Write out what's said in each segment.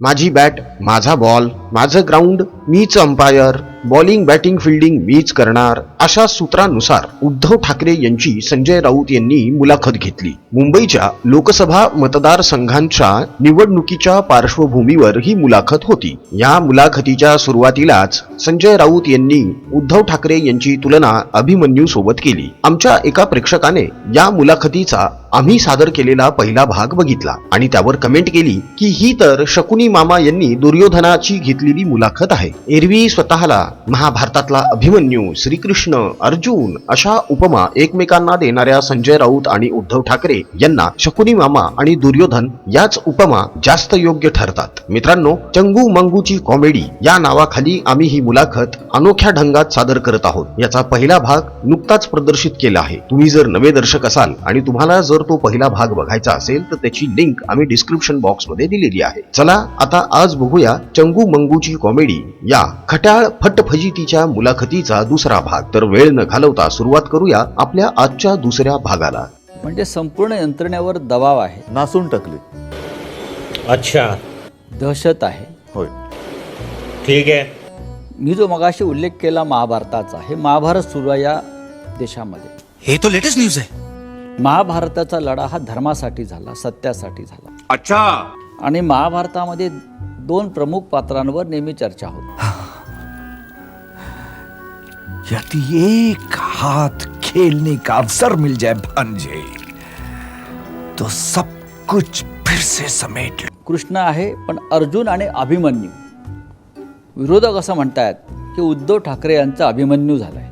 माझी बॅट माझा बॉल माझं ग्राउंड मीच अंपायर. बॉलिंग बॅटिंग फिल्डिंग मीच करणार अशा सूत्रानुसार उद्धव ठाकरे यांची संजय राऊत यांनी मुलाखत घेतली. मुंबईच्या लोकसभा मतदारसंघांच्या निवडणुकीच्या पार्श्वभूमीवर ही मुलाखत होती. या मुलाखतीच्या सुरुवातीलाच संजय राऊत यांनी उद्धव ठाकरे यांची तुलना अभिमन्यू सोबत केली. आमच्या एका प्रेक्षकाने या मुलाखतीचा आम्ही सादर केलेला पहिला भाग बघितला आणि त्यावर कमेंट केली की ही तर शकुनी मामा यांनी दुर्योधनाची घेतलेली मुलाखत आहे. एरवी स्वतःला महाभारतातला अभिमन्यू श्रीकृष्ण अर्जुन अशा उपमा एकमेकांना देणाऱ्या संजय राऊत आणि उद्धव ठाकरे यांना शकुनी मामा आणि दुर्योधन याच उपमा जास्त योग्य ठरतात. मित्रांनो चंगू मंगूची कॉमेडी या नावाखाली आम्ही ही मुलाखत अनोख्या ढंगात सादर करत आहोत. याचा पहिला भाग नुकताच प्रदर्शित केला आहे. तुम्ही जर नवे दर्शक असाल आणि तुम्हाला जर तो पहिला भाग बघायचा असेल तर त्याची लिंक आम्ही डिस्क्रिप्शन बॉक्समध्ये दिलेली आहे. चला आता आज बघूया चंगू मंगूची कॉमेडी या खट्याळ फटफजितीच्या मुलाखतीचा दुसरा भाग. तर वेळ न घालवता सुरुवात करूया आपल्या आजच्या दुसऱ्या भागाला. म्हणजे संपूर्ण यंत्रणेवर दबाव आहे. नासून टाकले. अच्छा. दहशत आहे. होय. ठीक आहे. मी जो मगाशी उल्लेख केला महाभारताचा हे महाभारत सुरू आहे या देशामध्ये. हे तो लेटेस्ट न्यूज आहे. महाभारताचा लढा हा धर्मासाठी झाला सत्यासाठी झाला. अच्छा. आणि महाभारतामध्ये दोन प्रमुख पात्रांवर नेहमी चर्चा होती. यदि एक हाथ खेलने का अवसर मिल जाए भांजे तो सब कुछ फिर से समेट लो। कृष्ण आहे पण अर्जुन आणि अभिमन्यू. विरोधक असं म्हणतायत की उद्धव ठाकरे यांचा अभिमन्यू झालाय.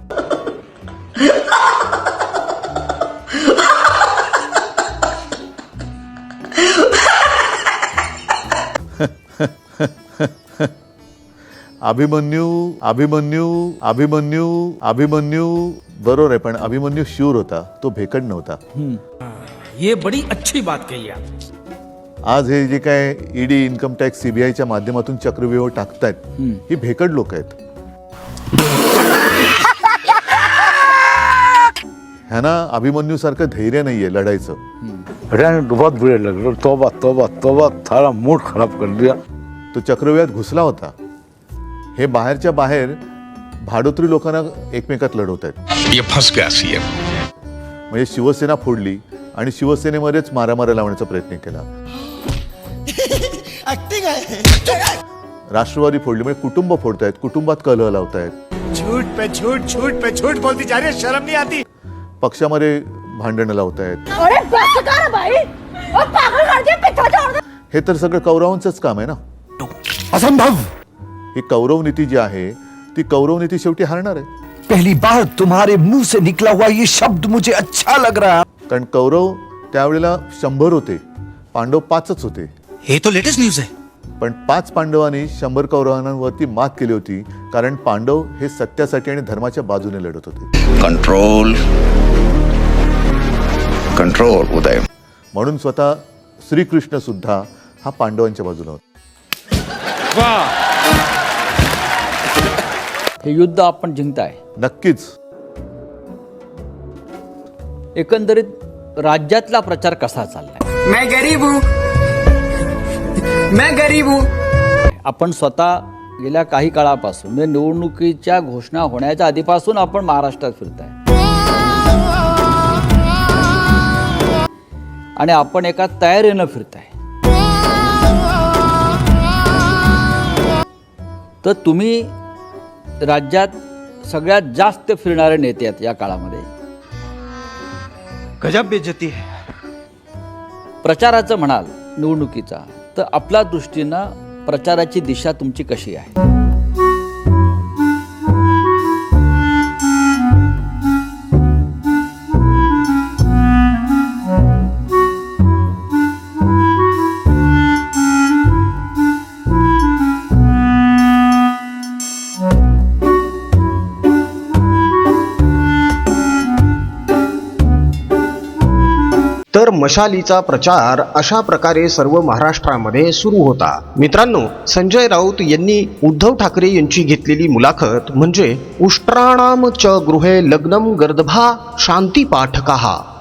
अभिमन्यू अभिमन्यू अभिमन्यू अभिमन्यू. बरोबर आहे पण अभिमन्यू शूर होता तो भेकड नव्हता. ये बड़ी अच्छी बात कही आज हे जे काय ईडी इन्कम टॅक्स सीबीआयच्या माध्यमातून चक्रव्यूह टाकतायत ही भेकड लोक आहेत. ह्यांना अभिमन्यू सारखं धैर्य नाहीये लढायचं. बहुत बुरे लग रहे तोबा तोबा तोबा सारा मूड खराब कर दिया. तो चक्रव्यूहात घुसला होता. हे बाहेरच्या बाहेर भाडोत्री लोकांना एकमेकात लढवत आहेत. ये फंस गया सीएम. म्हणजे शिवसेना फोडली आणि शिवसेनेमध्येच मारामारा लावण्याचा प्रयत्न केला. राष्ट्रवादी फोडली म्हणजे कुटुंब फोडतायत कुटुंबात कलह लावतायत. झूठ पे झूठ झूठ पे झूठ बोलती जा रही है शर्म नहीं आती. पक्षामध्ये भांडणं लावतायत. अरे बस कर भाई. और पागल कर दिया पिछा छोड़ दे. हे तर सगळं कौरवांचंच काम आहे ना? असंभव. ही कौरव नीती जी आहे ती कौरव नीती शेवटी हारणार आहे. पहली बार तुम्हारे मुंह से निकला हुआ ये शब्द मुझे अच्छा लग रहा है। कारण कौरव त्यावेळेला शंभर होते पांडव पाचच होते. हे तो लेटेस्ट न्यूज आहे. पण पाच पांडवांनी शंभर कौरवांवरती मात केली होती कारण पांडव हे सत्यासाठी आणि धर्माच्या बाजूने लढत होते. Control control Uday. म्हणून स्वतः श्रीकृष्ण सुद्धा हा पांडवांच्या बाजूला होता. हे युद्ध आपण जिंकताय. नक्कीच. एकंदरीत राज्यातला प्रचार कसा चाललाय? मैं गरीब हूँ। मैं गरीब हूँ। आपण स्वतः गेल्या काही काळापासून म्हणजे निवडणुकीच्या घोषणा होण्याच्या आधीपासून आपण महाराष्ट्रात फिरताय. आणि आपण एका तयारीनं फिरताय. तर तुम्ही राज्यात सगळ्यात जास्त फिरणारे नेते आहेत या काळामध्ये. गजब बेइज्जती है. प्रचाराचं म्हणाल निवडणुकीचा तर आपल्या दृष्टीनं प्रचाराची दिशा तुमची कशी आहे? मशालीचा प्रचार अशा प्रकारे सर्व महाराष्ट्रामध्ये सुरू होता. मित्रांनो संजय राऊत यांनी उद्धव ठाकरे यांची घेतलेली मुलाखत म्हणजे उष्ट्राणाम च गृहे लग्नम गर्दभा शांती पाठका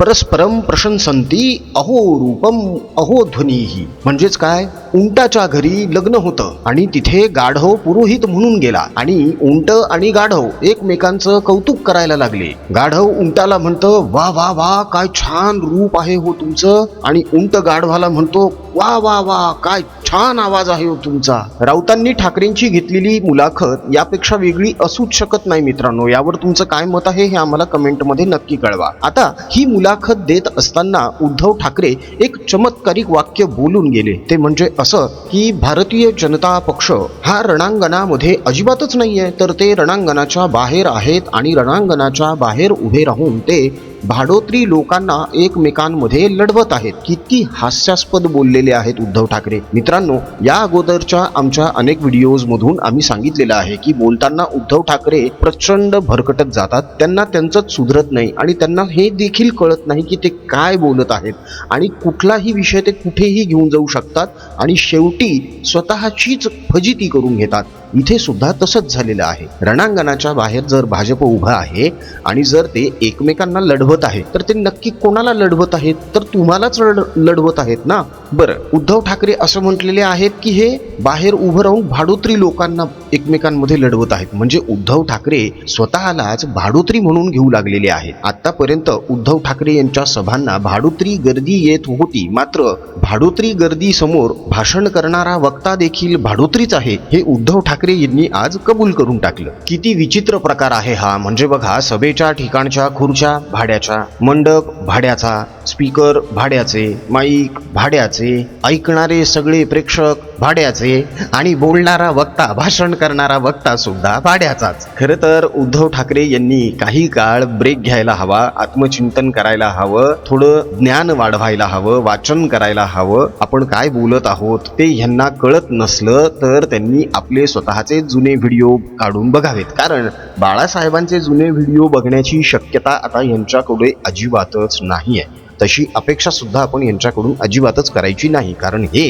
परस्परम प्रशंसंती अहो रूपम अहो ध्वनीही. म्हणजेच काय? उंटाच्या घरी लग्न होतं आणि तिथे गाढव पुरोहित म्हणून गेला. आणि उंट आणि गाढव एकमेकांचं कौतुक करायला लागले. गाढव उंटाला म्हणतं वा वा वा काय छान रूप आहे हो तुमचं. आणि उंट गाढवाला म्हणतो वा वा वा काय छान आवाज आहे हो तुमचा. राऊतांनी ठाकरेंची घेतलेली मुलाखत यापेक्षा वेगळी असूच शकत नाही मित्रांनो. यावर तुमचं काय मत आहे हे आम्हाला कमेंटमध्ये नक्की कळवा. आता ही मुलाखत देत असताना उद्धव ठाकरे एक चमत्कारिक वाक्य बोलून गेले. ते म्हणजे असं की भारतीय जनता पक्ष हा रणांगणामध्ये अजिबातच नाहीये. तर ते रणांगणाच्या बाहेर आहेत आणि रणांगणाच्या बाहेर उभे राहून ते भाडोत्री लोकांना एकमेकांमध्ये लढवत आहेत. किती हास्यास्पद बोललेले आहेत उद्धव ठाकरे. मित्रांनो या अगोदरच्या आमच्या अनेक व्हिडिओज मधून आम्ही सांगितलेलं आहे की बोलताना उद्धव ठाकरे प्रचंड भरकटत जातात. त्यांना त्यांचंच सुधरत नाही आणि त्यांना हे देखील कळत नाही की ते काय बोलत आहेत. आणि कुठलाही विषय ते कुठेही घेऊन जाऊ शकतात आणि शेवटी स्वतःचीच फजिती करून घेतात. इथे सुद्धा तसंच झालेलं आहे. रणांगणाच्या बाहेर जर भाजप उभं आहे आणि जर ते एकमेकांना लढवत आहे तर ते नक्की कोणाला लढवत आहेत? तर तुम्हालाच लढ लढवत आहेत ना? बरं उद्धव ठाकरे असं म्हटलेले आहेत की हे बाहेर उभं राहून भाडोत्री लोकांना एकमेकांमध्ये लढवत आहेत. म्हणजे उद्धव ठाकरे स्वतःलाच भाडोत्री म्हणून घेऊ लागलेले आहेत. आतापर्यंत उद्धव ठाकरे यांच्या सभांना भाडोत्री गर्दी येत होती. मात्र भाडोत्री गर्दी समोर भाषण करणारा वक्ता देखील भाडोत्रीच आहे. हे उद्धव ठाकरे यांनी आज कबूल करून टाकलं. किती विचित्र प्रकार आहे हा. म्हणजे बघा सभेच्या ठिकाणच्या खुर्च्या भाड्याच्या मंडप भाड्याचा स्पीकर भाड्याचे माईक भाड्याचे ऐकणारे सगळे प्रेक्षक भाड्याचे आणि बोलणारा वक्ता भाषण करणारा वक्ता सुद्धा भाड्याचाच. खरं तर उद्धव ठाकरे यांनी काही काळ ब्रेक घ्यायला हवा आत्मचिंतन करायला हवं थोडं ज्ञान वाढवायला हवं वाचन करायला हवं. आपण काय बोलत आहोत ते ह्यांना कळत नसलं तर त्यांनी आपले स्वतःचे जुने व्हिडिओ काढून बघावेत. कारण बाळासाहेबांचे जुने व्हिडिओ बघण्याची शक्यता आता यांच्याकडे अजिबातच नाही आहे तशी अपेक्षा सुद्धा आपण यांच्याकडून अजिबातच करायची नाही. कारण हे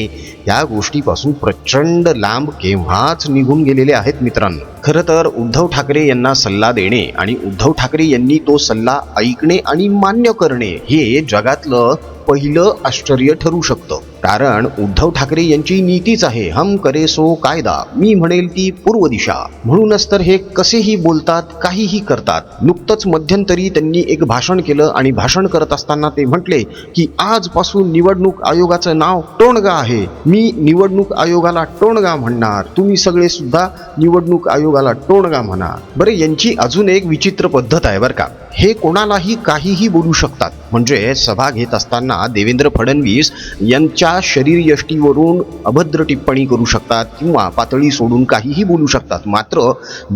या गोष्टीपासून प्रचंड लांब केव्हाच निघून गेलेले आहेत मित्रांनो. खरं तर उद्धव ठाकरे यांना सल्ला देणे आणि उद्धव ठाकरे यांनी तो सल्ला ऐकणे आणि मान्य करणे हे जगातलं पहिलं आश्चर्य ठरू शकतं. कारण उद्धव ठाकरे यांची नीतीच आहे हम करे सो कायदा. मी म्हणेल ती पूर्व दिशा. म्हणूनच तर हे कसेही बोलतात काहीही करतात. नुकतंच मध्यंतरी त्यांनी एक भाषण केलं आणि भाषण करत असताना ते म्हटले की आजपासून निवडणूक आयोगाचं नाव टोणगा आहे. मी निवडणूक आयोगाला टोणगा म्हणणार. तुम्ही सगळे सुद्धा निवडणूक आयोगाला टोणगा म्हणा. बरं यांची अजून एक विचित्र पद्धत आहे बरं का. हे कोणालाही काहीही बोलू शकतात. म्हणजे सभा घेत असताना देवेंद्र फडणवीस यांच्या शरीर यष्टीवरून अभद्र टिप्पणी करू शकतात किंवा पातळी सोडून काहीही बोलू शकतात. मात्र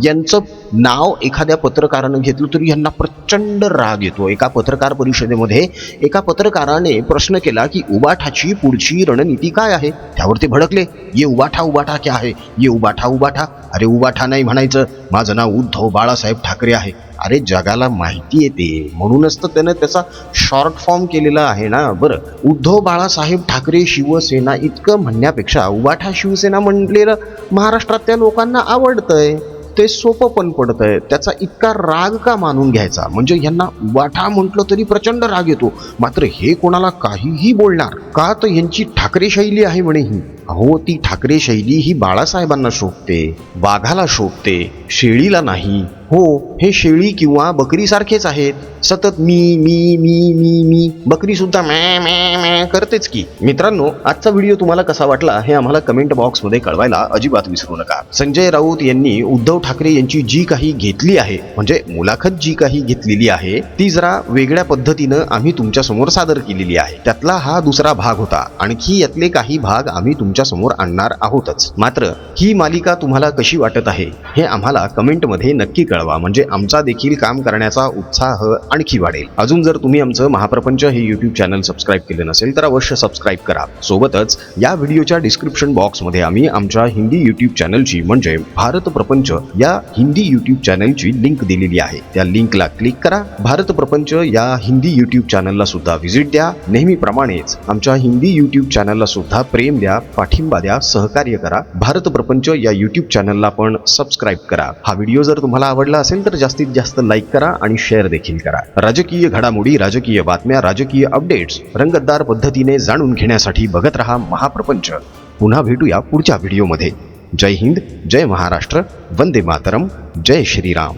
यांचं नाव एखाद्या पत्रकारानं घेतलं तरी यांना प्रचंड राग येतो. एका पत्रकार परिषदेमध्ये एका पत्रकाराने प्रश्न केला की उबाठाची पुढची रणनीती काय आहे? त्यावर ते भडकले. ये उबाठा उबाठा क्या आहे ये उबाठा उबाठा? अरे उबाठा नाही म्हणायचं. माझं नाव उद्धव बाळासाहेब ठाकरे आहे. अरे जगाला माहिती आहे ते म्हणूनच तर त्यानं त्याचा शॉर्ट फॉर्म केलेला आहे ना. बरं उद्धव बाळासाहेब ठाकरे शिवसेना इतकं म्हणण्यापेक्षा उबाठा शिवसेना म्हटलेलं महाराष्ट्रातल्या लोकांना आवडतंय. ते सोपं पण पडतंय. त्याचा इतका राग का मानून घ्यायचा? म्हणजे ह्यांना वाठा म्हटलं तरी प्रचंड राग येतो. मात्र हे कोणाला काहीही बोलणार का तर यांची ठाकरे शैली आहे म्हणे ही. अहो ती ठाकरे शैली ही बाळासाहेबांना शोभते वाघाला शोभते शेळीला नाही. हो हे शेळी किंवा बकरीसारखेच आहेत. सतत मी मी मी मी मी बकरी सुद्धा मॅ मॅ मॅ करतेच की. मित्रांनो आजचा व्हिडिओ तुम्हाला कसा वाटला हे आम्हाला कमेंट बॉक्समध्ये कळवायला अजिबात विसरू नका. संजय राऊत यांनी उद्धव ठाकरे यांची जी काही घेतली आहे म्हणजे मुलाखत जी काही घेतलेली आहे ती जरा वेगळ्या पद्धतीनं आम्ही तुमच्यासमोर सादर केलेली आहे. त्यातला हा दुसरा भाग होता. आणखी यातले काही भाग आम्ही तुमच्या समोर आणणार आहोतच. मात्र ही मालिका तुम्हाला कशी वाटत आहे हे आम्हाला कमेंटमध्ये नक्की कळवा. म्हणजे आमचा देखील काम करण्याचा उत्साह आणखी वाढेल. अजून जर तुम्ही आमचं महाप्रपंच हे युट्यूब चॅनल सबस्क्राईब केलं नसेल तर अवश्य सबस्क्राईब करा. सोबतच या व्हिडिओच्या डिस्क्रिप्शन बॉक्समध्ये आम्ही आमच्या हिंदी युट्यूब चॅनलची म्हणजे भारत प्रपंच या हिंदी युट्यूब चॅनलची लिंक दिलेली आहे. त्या लिंकला क्लिक करा. भारत प्रपंच या हिंदी युट्यूब चॅनलला सुद्धा व्हिजिट द्या. नेहमीप्रमाणेच आमच्या हिंदी युट्यूब चॅनलला सुद्धा प्रेम द्या पाठिंबा द्या सहकार्य करा. भारत प्रपंच या युट्यूब चॅनलला पण सबस्क्राईब करा. हा व्हिडिओ जर तुम्हाला आवडला असेल तर जास्तीत जास्त लाईक करा आणि शेअर देखील करा. राजकीय घडामोडी राजकीय बातम्या राजकीय अपडेट्स रंगतदार पद्धतीने जाणून घेण्यासाठी बघत रहा महाप्रपंच. पुन्हा भेटूया पुढच्या व्हिडिओमध्ये जय हिंद जय महाराष्ट्र वंदे मातरम जय श्रीराम.